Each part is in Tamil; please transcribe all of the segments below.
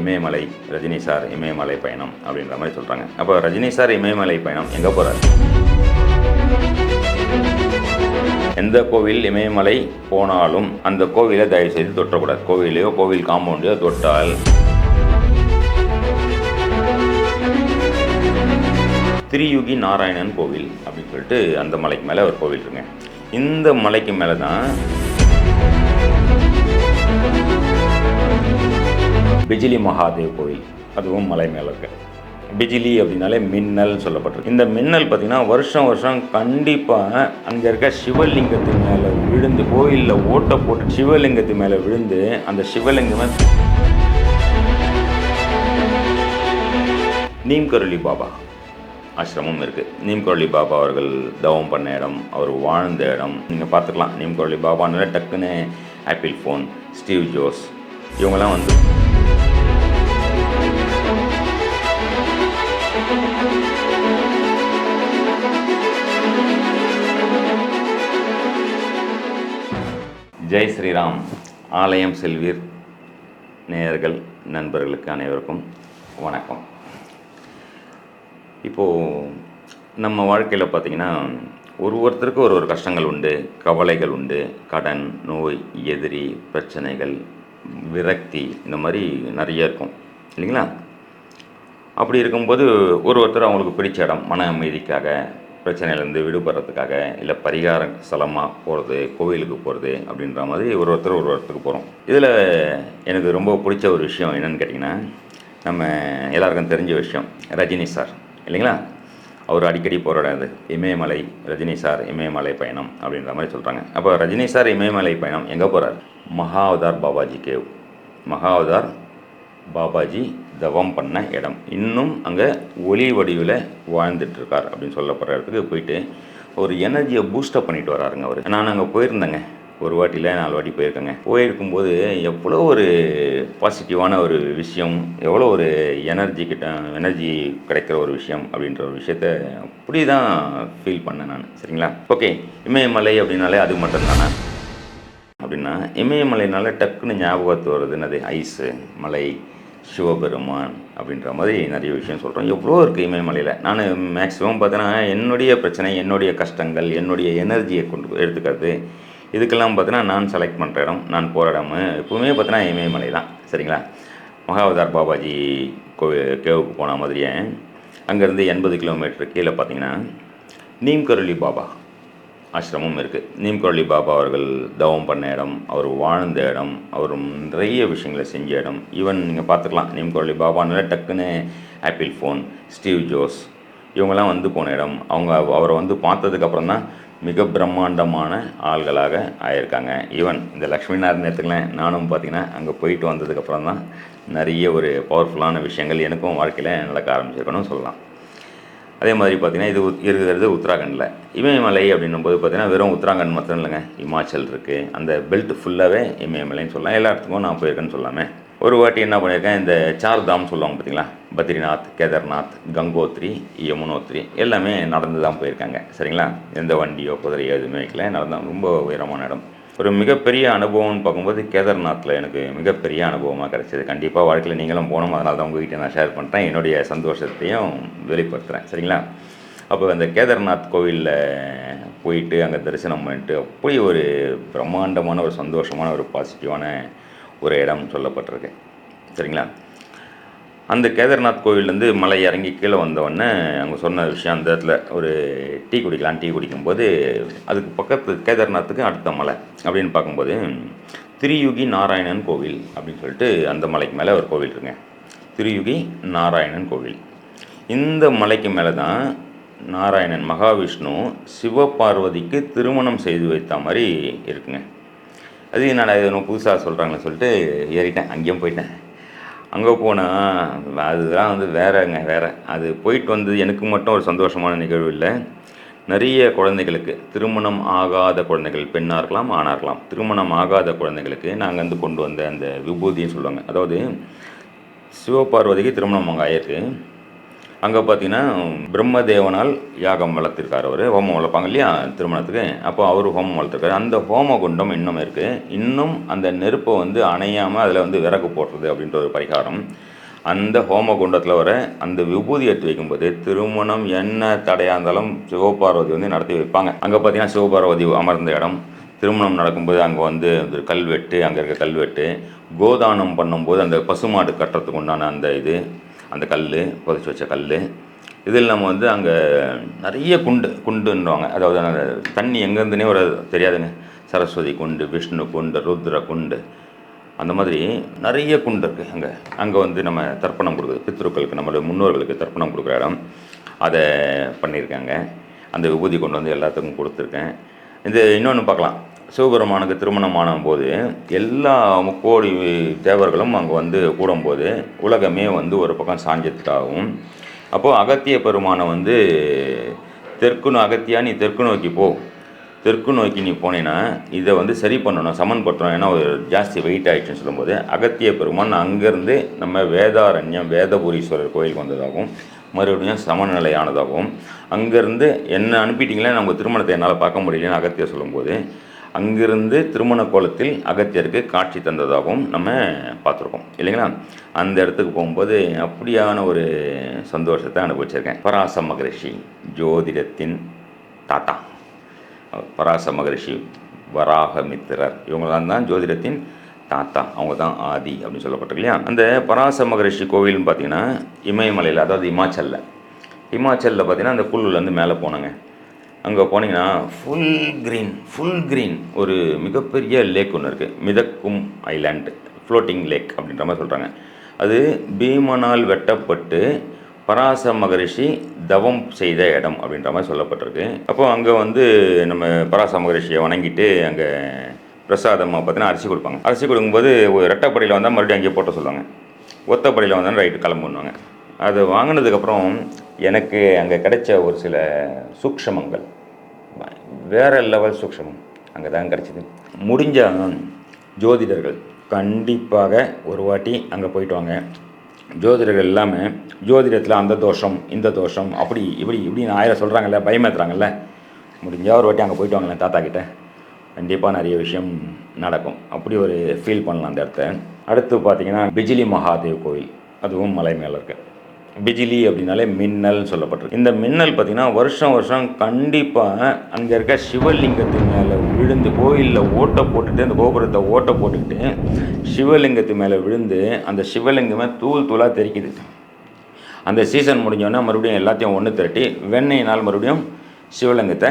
இமயமலை ரஜினி சார் இமயமலை பயணம் அப்படின்ற மாதிரி சொல்கிறாங்க அப்போ ரஜினி சார் இமயமலை பயணம் எங்கே போகிறார் எந்த கோவில் இமயமலை போனாலும் அந்த கோவிலை தயவு செய்து தொட்டக்கூடாது கோவிலையோ கோவில் காம்பவுண்டையோ தொட்டால். திரியுகி நாராயணன் கோவில் அப்படின்னு சொல்லிட்டு அந்த மலைக்கு மேலே ஒரு கோவில் இருக்குங்க. இந்த மலைக்கு மேலே தான் பிஜிலி மகாதேவ் கோவில் அதுவும் மலை மேலே இருக்கு. பிஜிலி அப்படின்னாலே மின்னல் சொல்லப்பட்டிருக்கு. இந்த மின்னல் பார்த்திங்கன்னா வருஷம் வருஷம் கண்டிப்பாக அங்கே இருக்க சிவலிங்கத்து மேலே விழுந்து கோயிலில் ஓட்டை போட்டு சிவலிங்கத்து மேலே விழுந்து அந்த சிவலிங்கமே நீம்கருளி பாபா ஆசிரமம் இருக்குது நீம்கொரளி பாபா அவர்கள் தவம் பண்ண இடம் அவர் வாழ்ந்த இடம். நீங்கள் பார்த்துக்கலாம். நீம்கொரளி பாபானால டக்குன்னு ஆப்பிள் ஃபோன் ஸ்டீவ் ஜோஸ் இவங்கெல்லாம் வந்து ஜெய் ஸ்ரீராம். ஆலயம் செல்வீர். நேயர்கள் நண்பர்களுக்கு அனைவருக்கும் வணக்கம். இப்போது நம்ம வாழ்க்கையில் பார்த்திங்கன்னா ஒரு ஒருத்தருக்கு ஒரு ஒரு கஷ்டங்கள் உண்டு கவலைகள் உண்டு கடன் நோய் எதிரி பிரச்சனைகள் விரக்தி இந்த மாதிரி நிறைய இருக்கும். இல்லைங்களா? அப்படி இருக்கும்போது ஒரு ஒருத்தர் அவங்களுக்கு பிடிச்ச இடம் மன அமைதிக்காக பிரச்சனையிலேருந்து விடுபடுறதுக்காக இல்லை பரிகார ஸ்தலமாக போகிறது கோவிலுக்கு போகிறது அப்படின்ற மாதிரி ஒரு ஒருத்தர் ஒரு ஒருத்தருக்கு போகிறோம் இதில் எனக்கு ரொம்ப பிடிச்ச ஒரு விஷயம் என்னென்னு கேட்டிங்கன்னா நம்ம எல்லாருக்கும் தெரிஞ்ச விஷயம் ரஜினி சார். இல்லைங்களா? அவர் அடிக்கடி போகிற இது. இமயமலை ரஜினி சார் இமயமலை பயணம் அப்படின்ற மாதிரி சொல்கிறாங்க அப்போ ரஜினி சார் இமயமலை பயணம் எங்கே போகிறார் மகாவதார் பாபாஜி கேவ் மகாவதார் பாபாஜி தவம் பண்ண இடம். இன்னும் அங்கே ஒளி வடிவில் வாழ்ந்துட்டுருக்கார் அப்படின்னு சொல்லப்படுற இடத்துக்கு போயிட்டு ஒரு எனர்ஜியை பூஸ்டப் பண்ணிட்டு வராருங்க அவர். நான் அங்கே போயிருந்தேங்க. ஒரு வாட்டியில் நாலு வாட்டி போயிருக்கேங்க. போயிருக்கும்போது எவ்வளோ ஒரு பாசிட்டிவான ஒரு விஷயம் எவ்வளோ ஒரு எனர்ஜி கிட்ட எனர்ஜி கிடைக்கிற ஒரு விஷயம் அப்படின்ற ஒரு விஷயத்த அப்படி தான் ஃபீல் பண்ணேன் நான். சரிங்களா? ஓகே இமயமலை அப்படின்னாலே அது மட்டும்தானே? அப்படின்னா இமயமலைனால டக்குன்னு ஞாபகத்து வருது என்னது? ஐஸு மலை சிவபெருமான் அப்படின்ற மாதிரி நிறைய விஷயம் சொல்கிறோம் எவ்வளோ இருக்குது இமயமலையில்? நான் மேக்ஸிமம் பார்த்தீங்கன்னா என்னுடைய பிரச்சனை என்னுடைய கஷ்டங்கள் என்னுடைய எனர்ஜியை கொண்டு எடுத்துக்கிறது. இதுக்கெல்லாம் பார்த்தீங்கன்னா நான் செலக்ட் பண்ணுற இடம் நான் போகிற இடம் எப்பவுமே பார்த்தீங்கன்னா இமயமலை தான். சரிங்களா? மகாவதார் பாபாஜி கோவில் கேவுக்கு போன மாதிரியே அங்கேருந்து எண்பது கிலோமீட்டர் கீழே பார்த்தீங்கன்னா நீம்கருளி பாபா ஆசிரமம் இருக்குது நீம்கொரளி பாபா அவர்கள் தவம் பண்ண இடம் அவர் வாழ்ந்த இடம் அவர் நிறைய விஷயங்களை செஞ்ச இடம். ஈவன் நீங்கள் பார்த்துக்கலாம் நீம்கொரளி பாபானால டக்குன்னு ஆப்பிள் ஃபோன் ஸ்டீவ் ஜோஸ் இவங்கெல்லாம் வந்து போன இடம். அவங்க அவரை வந்து பார்த்ததுக்கப்புறம் தான் மிக பிரம்மாண்டமான ஆள்களாக ஆயிருக்காங்க. ஈவன் இந்த லக்ஷ்மி நாராயண எடுத்துக்கலாம் நானும் பார்த்தீங்கன்னா அங்கே போயிட்டு வந்ததுக்கப்புறம் தான் நிறைய ஒரு பவர்ஃபுல்லான விஷயங்கள் எனக்கும் வாழ்க்கையில் நடக்க ஆரம்பிச்சிருக்கணும்னு சொல்லலாம். அதே மாதிரி பார்த்தீங்கன்னா இது இருக்கிறது உத்தராகண்டில். இமயமலை அப்படின்னும் போது பார்த்தீங்கன்னா வெறும் உத்தராகண்ட் மட்டும் இல்லைங்க. இமாச்சல் இருக்குது அந்த பெல்ட் ஃபுல்லாகவே இமயமலைன்னு சொல்லலாம். எல்லா இடத்துக்கும் நான் போயிருக்கேன்னு சொல்லாமே. ஒரு வாட்டி என்ன பண்ணியிருக்கேன்? இந்த சார் தாம் சொல்லுவாங்க பார்த்தீங்களா? பத்ரிநாத் கேதார்நாத் கங்கோத்ரி யமுனோத்ரி எல்லாமே நடந்து தான் போயிருக்காங்க. சரிங்களா? எந்த வண்டியோ குதிரையோ எதுவுமே வைக்கல. நடந்தான் ரொம்ப உயரமான இடம். ஒரு மிகப்பெரிய அனுபவம்னு பார்க்கும்போது கேதார்நாத்தில் எனக்கு மிகப்பெரிய அனுபவமாக கிடச்சிது. கண்டிப்பாக வாழ்க்கையில் நீங்களும் போகணும். அதனால தான் உங்ககிட்ட நான் ஷேர் பண்ணுறேன் என்னுடைய சந்தோஷத்தையும் வெளிப்படுத்துகிறேன் சரிங்களா? அப்போ அந்த கேதார்நாத் கோவிலில் போயிட்டு அங்கே தரிசனம் பண்ணிட்டு அப்படி ஒரு பிரம்மாண்டமான ஒரு சந்தோஷமான ஒரு பாசிட்டிவான ஒரு இடம் சொல்லப்பட்டிருக்கு. சரிங்களா? அந்த கேதார்நாத் கோவிலேருந்து மலை இறங்கி கீழே வந்தவொடனே அவங்க சொன்ன விஷயம் அந்த இடத்துல ஒரு டீ குடிக்கலாம் டீ குடிக்கும்போது அதுக்கு பக்கத்து கேதார்நாத்துக்கு அடுத்த மலை அப்படின்னு பார்க்கும்போது திரியுகி நாராயணன் கோவில் அப்படின்னு சொல்லிட்டு அந்த மலைக்கு மேலே ஒரு கோவில் இருக்குங்க. திரியுகி நாராயணன் கோவில். இந்த மலைக்கு மேலே தான் நாராயணன் மகாவிஷ்ணு சிவபார்வதிக்கு திருமணம் செய்து வைத்த மாதிரி இருக்குங்க. அது என்னடா புதுசாக சொல்கிறாங்கன்னு சொல்லிட்டு ஏறிட்டேன் அங்கேயும் போயிட்டேன். அங்கே போனால் அதுதான் வந்து வேறங்க வேறு. அது போயிட்டு வந்தது எனக்கு மட்டும் ஒரு சந்தோஷமான நிகழ்வு இல்லை. நிறைய குழந்தைகளுக்கு திருமணம் ஆகாத குழந்தைகள் பெண்ணாக இருக்கலாம் ஆணாக இருக்கலாம் திருமணம் ஆகாத குழந்தைகளுக்கு நாங்கள் வந்து கொண்டு வந்த அந்த விபூதின்னு சொல்லுவாங்க. அதாவது சிவபார்வதிக்கு திருமணம் அங்கே ஆயிருக்கு அங்கே பார்த்தீங்கன்னா பிரம்மதேவனால் யாகம் வளர்த்துருக்கார் அவர். ஹோமம் வளர்ப்பாங்க இல்லையா? திருமணத்துக்கு. அப்போ அவர் ஹோமம் வளர்த்துருக்காரு. அந்த ஹோம குண்டம் இன்னும் இருக்குது இன்னும் அந்த நெருப்பை வந்து அணையாமல் அதில் வந்து விறகு போடுறது அப்படின்ற ஒரு பரிகாரம். அந்த ஹோம குண்டத்தில் வர அந்த விபூதி எடுத்து வைக்கும்போது திருமணம் என்ன தடையாக இருந்தாலும் சிவபார்வதி வந்து நடத்தி வைப்பாங்க. அங்கே பார்த்தீங்கன்னா சிவபார்வதி அமர்ந்த இடம். திருமணம் நடக்கும்போது அங்கே வந்து அந்த கல்வெட்டு அங்கே இருக்க கல்வெட்டு கோதானம் பண்ணும்போது அந்த பசுமாடு கட்டுறதுக்கு உண்டான அந்த இது. அந்த கல் புதைச்சி வச்ச கல் இது இல்லாமல் வந்து அங்கே நிறைய குண்டு குண்டுன்னுவாங்க. அதாவது அந்த தண்ணி எங்கேருந்துனே ஒரு தெரியாதுங்க. சரஸ்வதி குண்டு விஷ்ணு குண்டு ருத்ர குண்டு. அந்த மாதிரி நிறைய குண்டு இருக்குது அங்கே. அங்கே வந்து நம்ம தர்ப்பணம் கொடுக்குது. பித்ருக்களுக்கு நம்மளுடைய முன்னோர்களுக்கு தர்ப்பணம் கொடுக்குற இடம். அதை பண்ணியிருக்காங்க. அந்த விபூதி கொண்டு வந்து எல்லாத்துக்கும் கொடுத்துருக்கேன். இது இன்னொன்று பார்க்கலாம். சிவபெருமானுக்கு திருமணமான போது எல்லா முக்கோடி தேவர்களும் அங்கே வந்து கூடும்போது உலகமே வந்து ஒரு பக்கம் சாஞ்சத்துக்காகும் அப்போது அகத்திய பெருமானை வந்து தெற்கு அகத்தியா நீ தெற்கு நோக்கி போ. தெற்கு நோக்கி நீ போனேன்னா இதை வந்து சரி பண்ணணும் சமன்படுத்தணும் ஏன்னா ஒரு ஜாஸ்தி வெயிட் ஆகிடுச்சுன்னு சொல்லும்போது அகத்திய பெருமான் அங்கேருந்து நம்ம வேதாரண்யம் வேதபுரீஸ்வரர் கோயிலுக்கு வந்ததாகவும் மறுபடியும் சமநிலையானதாகவும் அங்கேருந்து என்ன அனுப்பிட்டீங்களே நம்ம திருமணத்தை என்னால் பார்க்க முடியலன்னு அகத்திய சொல்லும்போது அங்கிருந்து திருமண கோலத்தில் அகத்தியருக்கு காட்சி தந்ததாகவும் நம்ம பார்த்துருக்கோம். இல்லைங்களா? அந்த இடத்துக்கு போகும்போது அப்படியான ஒரு சந்தோஷத்தை அனுபவிச்சிருக்கேன். பராச மகரிஷி ஜோதிடத்தின் தாத்தா. பராச மகரிஷி வராகமித்திரர். இவங்களாம் தான் ஜோதிடத்தின் தாத்தா. அவங்க தான் ஆதி அப்படின்னு சொல்லப்பட்டிருக்கு இல்லையா? அந்த பராச மகரிஷி கோவில்னு பார்த்தீங்கன்னா இமயமலையில் அதாவது இமாச்சலில். இமாச்சலில் பார்த்தீங்கன்னா அந்த குள்ளுலேருந்து மேலே போனாங்க. அங்கே போனீங்கன்னா ஃபுல் க்ரீன் ஃபுல் க்ரீன் ஒரு மிகப்பெரிய லேக் ஒன்று இருக்குது மிதக்கும் ஐலாண்டு ஃப்ளோட்டிங் லேக் அப்படின்ற மாதிரி சொல்கிறாங்க அது பீமனால் வெட்டப்பட்டு பராச மகரிஷி தவம் செய்த இடம் அப்படின்ற மாதிரி சொல்லப்பட்டிருக்கு. அப்போ அங்கே வந்து நம்ம பராச மகரிஷியை வணங்கிட்டு அங்கே பிரசாதமாக பார்த்தீங்கன்னா அரிசி கொடுப்பாங்க. அரிசி கொடுக்கும்போது ஒரு ரெட்டப்படியில் வந்தால் மறுபடியும் அங்கேயே போட்ட சொல்லுவாங்க. ஒத்தப்படியில் வந்தால் ரைட்டு கிளம்புன்னுவாங்க. அது வாங்கினதுக்கப்புறம் எனக்கு அங்கே கிடைச்ச ஒரு சில சூக்ஷமங்கள் வேற லெவல் சூக்ஷமம் அங்கே தான் கிடச்சிது. முடிஞ்ச ஜோதிடர்கள் கண்டிப்பாக ஒரு வாட்டி அங்கே போயிட்டு வாங்க. ஜோதிடர்கள் இல்லாமல் ஜோதிடத்தில் அந்த தோஷம் இந்த தோஷம் அப்படி இப்படி இப்படின்னு ஆயிரம் சொல்கிறாங்கல்ல பயமேத்துறாங்கல்ல. முடிஞ்சால் ஒரு வாட்டி அங்கே போயிட்டு வாங்களேன் தாத்தா கிட்ட. கண்டிப்பாக நிறைய விஷயம் நடக்கும். அப்படி ஒரு ஃபீல் பண்ணலாம் அந்த இடத்த. அடுத்து பார்த்திங்கன்னா பிஜிலி மகாதேவ் கோவில். அதுவும் மலை மேலே இருக்குது பிஜிலி அப்படின்னாலே மின்னல்னு சொல்லப்பட்டிருக்கு. இந்த மின்னல் பார்த்தீங்கன்னா வருஷம் வருஷம் கண்டிப்பாக அங்கே இருக்க சிவலிங்கத்து மேலே விழுந்து கோயிலில் ஓட்டை போட்டுட்டு அந்த கோபுரத்தை ஓட்டை போட்டுக்கிட்டு சிவலிங்கத்து மேலே விழுந்து அந்த சிவலிங்கமே தூள் தூளாக தெரிக்குது. அந்த சீசன் முடிஞ்சோடனே மறுபடியும் எல்லாத்தையும் ஒன்று திரட்டி வெண்ணெயினால் மறுபடியும் சிவலிங்கத்தை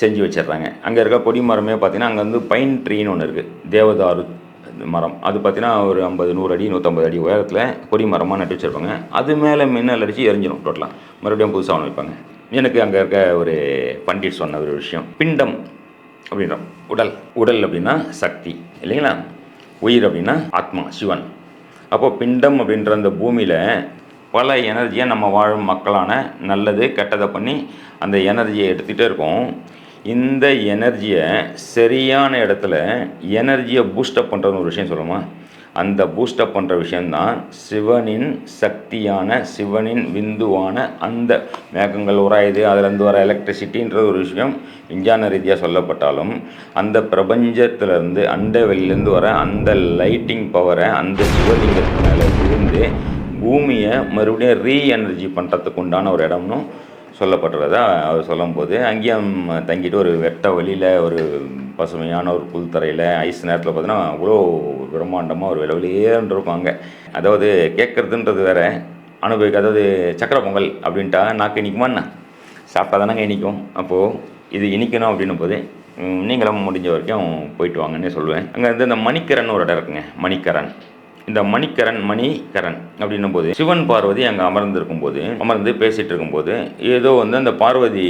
செஞ்சு வச்சிடுறாங்க. அங்கே இருக்க கொடிமரமே பார்த்திங்கன்னா பார்த்தீங்கன்னா அங்கே வந்து பைன் ட்ரீன்னு ஒன்று இருக்குது தேவதாரு மரம். அது பார்த்தீங்கன்னா ஒரு ஐம்பது நூறு அடி நூற்றம்பது அடி உயரத்தில் கொடி மரமாக நட்டு வச்சுருப்பாங்க. அது மேலே மின்னல் அடித்து எரிஞ்சிடும் டோட்டலாக மறுபடியும் புதுசாக ஒன்று வைப்பாங்க. எனக்கு அங்கே இருக்க ஒரு பண்டிட் சொன்ன ஒரு விஷயம். பிண்டம் அப்படின்றோம் உடல். உடல் அப்படின்னா சக்தி இல்லைங்களா? உயிர் அப்படின்னா ஆத்மா சிவன். அப்போது பிண்டம் அப்படின்ற அந்த பூமியில் பல எனர்ஜியை நம்ம வாழும் மக்களான நல்லது கெட்டதை பண்ணி அந்த எனர்ஜியை எடுத்துகிட்டே இருக்கோம். இந்த எனர்ஜியை சரியான இடத்துல எனர்ஜியை பூஸ்டப் பண்ணுறதுன்னு ஒரு விஷயம் சொல்லுமா அந்த பூஸ்டப் பண்ணுற விஷயந்தான் சிவனின் சக்தியான சிவனின் விந்துவான அந்த மேகங்கள் உராயுது அதுலேருந்து வர எலக்ட்ரிசிட்டின்ற ஒரு விஷயம் விஞ்ஞான ரீதியாக சொல்லப்பட்டாலும் அந்த பிரபஞ்சத்திலேருந்து அண்ட வெளியிலேருந்து வர அந்த லைட்டிங் பவரை அந்த சிவலிங்கத்து மேலே விழுந்து பூமியை மறுபடியும் ரீ எனர்ஜி பண்ணுறதுக்கு உண்டான ஒரு இடம்னும் சொல்லப்பட்டுறதா அவர் சொல்லும்போது அங்கேயும் தங்கிட்டு ஒரு வெட்ட வழியில் ஒரு பசுமையான ஒரு புல்தரையில் ஐஸ் நேரத்தில் பார்த்தீங்கன்னா அவ்வளோ பிரம்மாண்டமாக ஒரு விலவிலேன்னு இருக்கும் அங்கே. அதாவது கேட்குறதுன்றது வேற அனுபவிக்க அதாவது சக்கரை பொங்கல் அப்படின்ட்டா நாக்கு இனிக்குமா என்ன? சாப்பிட்டா தானங்க இனிக்கும். அப்போது இது இனிக்கணும் அப்படின்னும் போது நீங்களும் முடிஞ்ச வரைக்கும் போயிட்டு வாங்கன்னு சொல்லுவேன். அங்கே வந்து இந்த மணிக்கரன் ஒரு இடம் இருக்குங்க மணிக்கரன். இந்த மணிக்கரன் மணிகரன் அப்படின்னும் போது சிவன் பார்வதி அங்கே அமர்ந்திருக்கும் போது அமர்ந்து பேசிகிட்டு இருக்கும்போது ஏதோ வந்து அந்த பார்வதி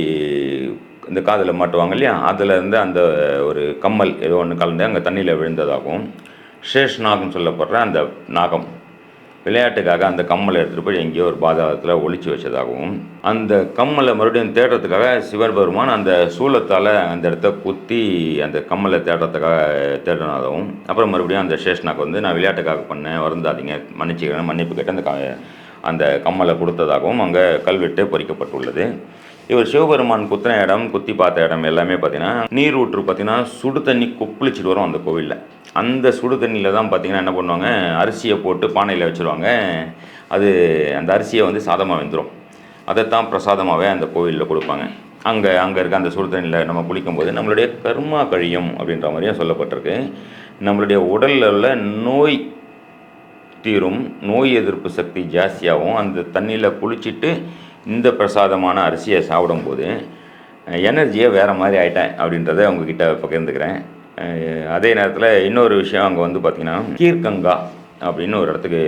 இந்த காதில் மாட்டுவாங்க இல்லையா? அதில் இருந்து அந்த ஒரு கம்மல் ஏதோ ஒன்று கலந்து அங்கே தண்ணியில் விழுந்ததாகவும் சேஷ் நாகம் சொல்லப்படுற அந்த நாகம் விளையாட்டுக்காக அந்த கம்மலை எடுத்துகிட்டு போய் எங்கேயோ ஒரு பாதாளத்தில் ஒழிச்சு வச்சதாகவும் அந்த கம்மலை மறுபடியும் தேடுறதுக்காக சிவபெருமான் அந்த சூலத்தால் அந்த இடத்த குத்தி அந்த கம்மலை தேடுறதுக்காக தேடினதாகவும் அப்புறம் மறுபடியும் அந்த ஸ்டேஷனாக்கு வந்து நான் விளையாட்டுக்காக பண்ணேன் வருந்தாதீங்க மன்னிச்சுக்கிறேன் மன்னிப்பு கேட்டு அந்த க அந்த கம்மலை கொடுத்ததாகவும் அங்கே கல்வெட்டு பொறிக்கப்பட்டுள்ளது. இவர் சிவபெருமான் குத்தின இடம் குத்தி பார்த்த இடம் எல்லாமே பார்த்தீங்கன்னா நீர் ஊற்று பார்த்தீங்கன்னா சுடு தண்ணி கொப்பளிச்சிட்டு வரும் அந்த கோவிலில். அந்த சுடு தண்ணியில் தான் பார்த்தீங்கன்னா என்ன பண்ணுவாங்க? அரிசியை போட்டு பானையில் வச்சுருவாங்க. அது அந்த அரிசியை வந்து சாதமாக வெந்துடும் அதைத்தான் பிரசாதமாகவே அந்த கோவிலில் கொடுப்பாங்க. அங்கே அங்கே இருக்க அந்த சுடு தண்ணியில் நம்ம குளிக்கும்போது நம்மளுடைய கர்மா கழியும் அப்படின்ற மாதிரியும் சொல்லப்பட்டிருக்கு. நம்மளுடைய உடலில் உள்ள நோய் தீரும் நோய் எதிர்ப்பு சக்தி ஜாஸ்தியாகவும் அந்த தண்ணியில் குளிச்சுட்டு இந்த பிரசாதமான அரிசியை சாப்பிடும்போது எனர்ஜியை வேறு மாதிரி ஆயிட்டேன் அப்படின்றத உங்ககிட்ட பகிர்ந்துக்கிறேன். அதே நேரத்தில் இன்னொரு விஷயம் அங்கே வந்து பார்த்திங்கன்னா கீர்கங்கா அப்படின்னு ஒரு இடத்துக்கு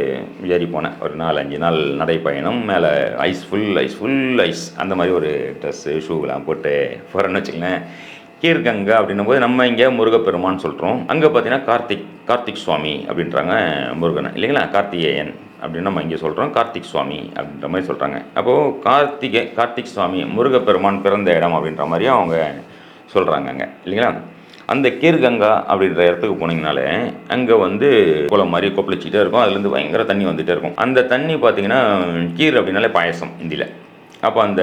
ஏறி போனேன். ஒரு நாலு அஞ்சு நாள் நடைப்பயணம். மேலே ice full ice full ice அந்த மாதிரி ஒரு ட்ரெஸ்ஸு ஷூலாம் போட்டு போகிறேன்னு வச்சுங்களேன் கீர்கங்கா அப்படின்னும் போது நம்ம இங்கே முருகப்பெருமான்னு சொல்கிறோம் அங்கே பார்த்தீங்கன்னா கார்த்திக் கார்த்திக் சுவாமி அப்படின்றாங்க முருகனை. இல்லைங்களா? கார்த்திகேயன் அப்படின்னு நம்ம இங்கே சொல்கிறோம் கார்த்திக் சுவாமி அப்படின்ற மாதிரி சொல்கிறாங்க அப்போது கார்த்திகை கார்த்திக் சுவாமி முருகப்பெருமான் பிறந்த இடம் அப்படின்ற மாதிரியும் அவங்க சொல்கிறாங்க அங்கே இல்லைங்களா? அந்த கீர்கங்கா அப்படின்ற இடத்துக்கு போனீங்கனாலே அங்கே வந்து குளம் மாதிரி கொப்பளிச்சுட்டே இருக்கும். அதுலேருந்து பயங்கர தண்ணி வந்துகிட்டே இருக்கும். அந்த தண்ணி பார்த்தீங்கன்னா கீர் அப்படின்னாலே பாயசம் இந்தியில் அப்போ அந்த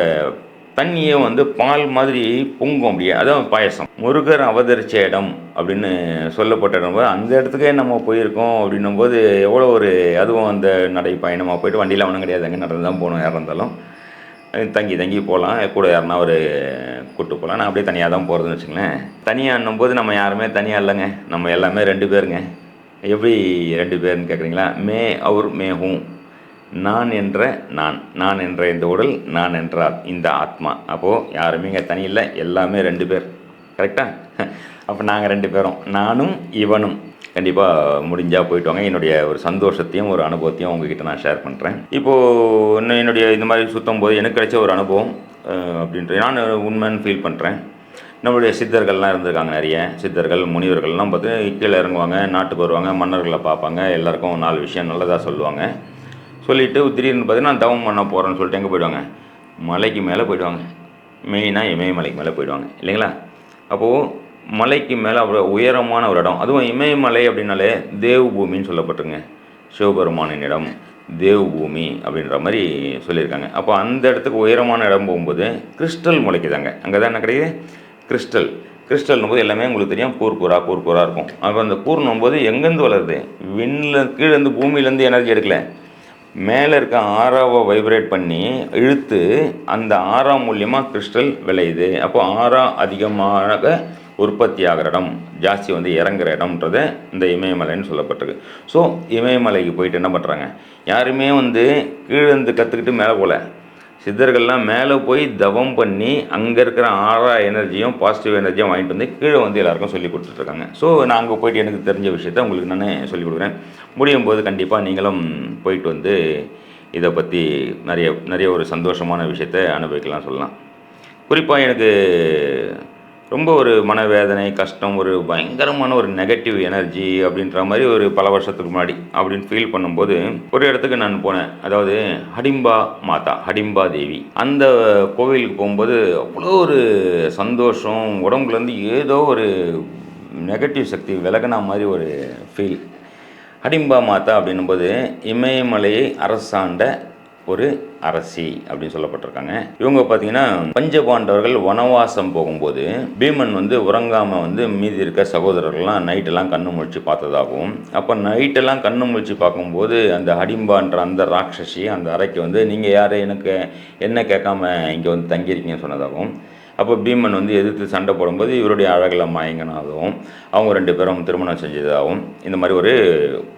தண்ணியே வந்து பால் மாதிரி பொங்கும் அப்படியே. அதான் பாயசம். முருகர் அவதரிச்ச இடம் அப்படின்னு சொல்லப்பட்ட இடம். போது அந்த இடத்துக்கே நம்ம போயிருக்கோம் அப்படின்னும் போது எவ்வளோ ஒரு அதுவும் அந்த நடை பயணமாக போயிட்டு வண்டியில் ஒன்றும் கிடையாது. அங்கே நடந்து தான் போகணும் யாராக இருந்தாலும். தங்கி தங்கி போகலாம். கூட யாருன்னா ஒரு கூப்பிட்டு போகலாம். நான் அப்படியே தனியாக தான் போகிறதுன்னு வச்சுங்களேன் தனியாகன்னும் போது நம்ம யாருமே தனியாக இல்லைங்க. நம்ம எல்லாமே ரெண்டு பேருங்க. எப்படி ரெண்டு பேர்னு கேட்குறீங்களா? மே அவர் மே ஹூம் நான் என்ற நான். நான் என்ற இந்த உடல் நான் என்ற இந்த ஆத்மா. அப்போது யாருமே இங்கே தனி இல்லை. எல்லாமே ரெண்டு பேர். கரெக்டாக அப்போ நாங்கள் ரெண்டு பேரும். நானும் இவனும். கண்டிப்பாக முடிஞ்சால் போயிட்டு வாங்க என்னுடைய ஒரு சந்தோஷத்தையும் ஒரு அனுபவத்தையும் உங்ககிட்ட நான் ஷேர் பண்ணுறேன் இப்போது இன்னும் என்னுடைய இந்த மாதிரி சுற்றும் போது எனக்கு கிடைச்ச ஒரு அனுபவம் அஹ், அப்படின்ட்டு நான் உண்மைன்னு ஃபீல் பண்ணுறேன் நம்மளுடைய சித்தர்கள்லாம் இருந்திருக்காங்க நிறைய. சித்தர்கள் முனிவர்கள்லாம் பார்த்து கீழே இறங்குவாங்க நாட்டுக்கு வருவாங்க மன்னர்களை பார்ப்பாங்க எல்லாருக்கும் நாலு விஷயம் நல்லதாக சொல்லுவாங்க. சொல்லிவிட்டு திடீர்னு பார்த்தீங்கன்னா நான் தவம் பண்ண போகிறேன்னு சொல்லிட்டு எங்கே போயிடுவாங்க? மலைக்கு மேலே போயிடுவாங்க. மெயினாக இமயமலைக்கு மேலே போயிடுவாங்க. இல்லைங்களா? அப்போது மலைக்கு மேலே அவ்வளோ உயரமான ஒரு இடம். அதுவும் இமயமலை அப்படின்னாலே தேவ்பூமின்னு சொல்லப்பட்டுருங்க. சிவபெருமானின் இடம் தேவ்பூமி அப்படின்ற மாதிரி சொல்லியிருக்காங்க. அப்போ அந்த இடத்துக்கு உயரமான இடம் போகும்போது கிறிஸ்டல் முளைக்குதாங்க. அங்கே தான் என்ன கிடையாது கிறிஸ்டல். கிறிஸ்டல்னும் போது எல்லாமே உங்களுக்கு தெரியும் கூர்கூரா கூர்கூரா இருக்கும். அப்போ அந்த கூர்னும் போது எங்கேருந்து வளருது? விண்ணில் கீழேருந்து பூமியிலேருந்து எனர்ஜி எடுக்கல. மேலே இருக்க ஆறாவை வைப்ரேட் பண்ணி இழுத்து அந்த ஆறா மூலியமாக கிறிஸ்டல் விளையுது. அப்போ ஆறா அதிகமாக உற்பத்தி ஆகிற இடம் ஜாஸ்தி வந்து இறங்குற இடம்ன்றது இந்த இமயமலைன்னு சொல்லப்பட்டிருக்கு. ஸோ இமயமலைக்கு போயிட்டு என்ன பண்ணுறாங்க யாருமே வந்து கீழே இருந்து கற்றுக்கிட்டு மேலே போகல சித்தர்கள்லாம் மேலே போய் தவம் பண்ணி அங்கே இருக்கிற ஆறா எனர்ஜியும் பாசிட்டிவ் எனர்ஜியும் வாங்கிட்டு வந்து கீழே வந்து எல்லாருக்கும் சொல்லி கொடுத்துட்ருக்காங்க ஸோ நான் அங்கே போயிட்டு எனக்கு தெரிஞ்ச விஷயத்த உங்களுக்கு நான் சொல்லிக் கொடுக்குறேன். முடியும் போது கண்டிப்பாக நீங்களும் போயிட்டு வந்து இதை பற்றி நிறைய நிறைய ஒரு சந்தோஷமான விஷயத்த அனுபவிக்கலாம் சொல்லலாம். குறிப்பாக எனக்கு ரொம்ப ஒரு மனவேதனை கஷ்டம் ஒரு பயங்கரமான ஒரு நெகட்டிவ் எனர்ஜி அப்படின்ற மாதிரி ஒரு பல வருஷத்துக்கு முன்னாடி அப்படின்னு ஃபீல் பண்ணும்போது ஒரு இடத்துக்கு நான் போனேன். அதாவது ஹடிம்பா மாதா ஹடிம்பா தேவி. அந்த கோவிலுக்கு போகும்போது அவ்வளோ ஒரு சந்தோஷம் உடம்புலேருந்து ஏதோ ஒரு நெகட்டிவ் சக்தி விலகின மாதிரி ஒரு ஃபீல் ஹடிம்பா மாதா அப்படின்னும்போது இமயமலையை அரசாண்ட ஒரு அரசி அப்படின்னு சொல்லப்பட்டிருக்காங்க. இவங்க பார்த்தீங்கன்னா பஞ்சபாண்டவர்கள் வனவாசம் போகும்போது பீமன் வந்து உறங்காமல் வந்து மீதி இருக்க சகோதரர்கள்லாம் நைட்டெல்லாம் கண்ணு முழிச்சு பார்த்ததாகவும் அப்போ நைட்டெல்லாம் கண்ணு முழிச்சு பார்க்கும்போது அந்த ஹடிம்பான்ற அந்த ராட்சசி அந்த அறைக்கு வந்து நீங்கள் யார்? எனக்கு என்ன கேட்காம இங்கே வந்து தங்கியிருக்கீங்கன்னு சொன்னதாகவும் அப்போ பீமன் வந்து எதிர்த்து சண்டை போடும்போது இவருடைய அழகில் மயங்கினதாகவும் அவங்க ரெண்டு பேரும் திருமணம் செஞ்சதாகவும் இந்த மாதிரி ஒரு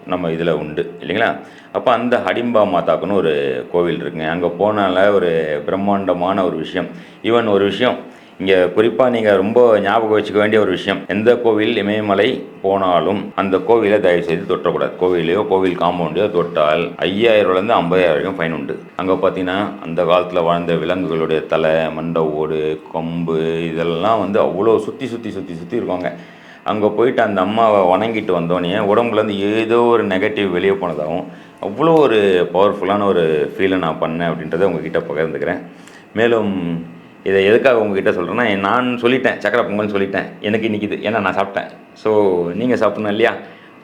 நம்ம இதில் உண்டு இல்லைங்களா? அப்போ அந்த ஹடிம்பா மாதாக்குன்னு ஒரு கோவில் இருக்குங்க. அங்கே போனால ஒரு பிரம்மாண்டமான ஒரு விஷயம். ஈவன் ஒரு விஷயம் இங்கே குறிப்பாக நீங்கள் ரொம்ப ஞாபகம் வச்சுக்க வேண்டிய ஒரு விஷயம். எந்த கோவில் இமயமலை போனாலும் அந்த கோவிலை தயவு செய்து தொட்டக்கூடாது கோவிலையோ கோவில் காம்பவுண்டையோ தொட்டால் ஐயாயிரம்லேருந்து ஐம்பதாயிரம் வரைக்கும் ஃபைன் உண்டு. அங்கே பார்த்தீங்கன்னா அந்த காலத்தில் வாழ்ந்த விலங்குகளுடைய தலை மண்டை ஓடு கொம்பு இதெல்லாம் வந்து அவ்வளோ சுற்றி சுற்றி சுற்றி சுற்றி இருக்காங்க அங்கே போயிட்டு அந்த அம்மாவை வணங்கிட்டு வந்தோடனே உடம்புலேருந்து ஏதோ ஒரு நெகட்டிவ் வெளியே போனதாகவும் அவ்வளோ ஒரு பவர்ஃபுல்லான ஒரு ஃபீலை நான் பண்ணேன் அப்படின்றத உங்ககிட்ட பகிர்ந்துக்கிறேன். மேலும் இதை எதுக்காக உங்ககிட்ட சொல்கிறேன்னா நான் சொல்லிட்டேன் சக்கரை பொங்கல்னு சொல்லிட்டேன். எனக்கு இன்னைக்கு இது ஏன்னா நான் சாப்பிட்டேன். ஸோ நீங்கள் சாப்பிட்ணும் இல்லையா?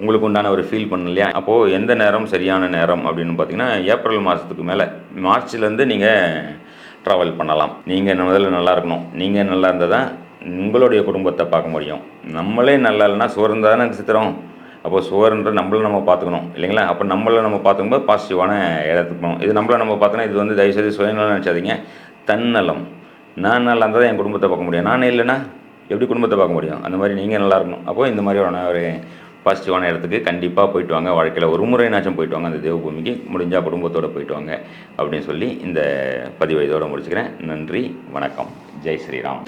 உங்களுக்கு உண்டான ஒரு ஃபீல் பண்ண இல்லையா? அப்போது எந்த நேரம் சரியான நேரம் அப்படின்னு பார்த்தீங்கன்னா ஏப்ரல் மாதத்துக்கு மேலே மார்ச்லேருந்து நீங்கள் ட்ராவல் பண்ணலாம். நீங்கள் முதல்ல நல்லா இருக்கணும். நீங்கள் நல்லா இருந்தால் தான் உங்களுடைய குடும்பத்தை பார்க்க முடியும். நம்மளே நல்லா இல்லைன்னா சுவர்ந்து தானே சித்திரம். அப்போ சுவர்ன்ற நம்மளை நம்ம பார்த்துக்கணும் இல்லைங்களா? அப்போ நம்மளை நம்ம பார்த்துக்கும்போது பாசிட்டிவான இடத்துக்கு போகணும். இது நம்மளை நம்ம பார்த்தோன்னா இது வந்து தயவுசெய்து சுயநலம் நினச்சாதீங்க. தன்னலம். நான் நல்லா இருந்தால் தான் என் குடும்பத்தை பார்க்க முடியும். நான் இல்லைன்னா எப்படி குடும்பத்தை பார்க்க முடியும்? அந்த மாதிரி நீங்கள் நல்லா இருக்கணும். அப்போது இந்த மாதிரியான ஒரு பாசிட்டிவான இடத்துக்கு கண்டிப்பாக போயிட்டு வாங்க. வாழ்க்கையில் ஒரு முறைனாச்சும் போயிட்டு வாங்க. அந்த தேவபூமிக்கு முடிஞ்சால் குடும்பத்தோடு போயிட்டு வாங்க அப்படின்னு சொல்லி இந்த பதிவை இதோடு முடிச்சுக்கிறேன். நன்றி வணக்கம். ஜெய் ஸ்ரீராம்.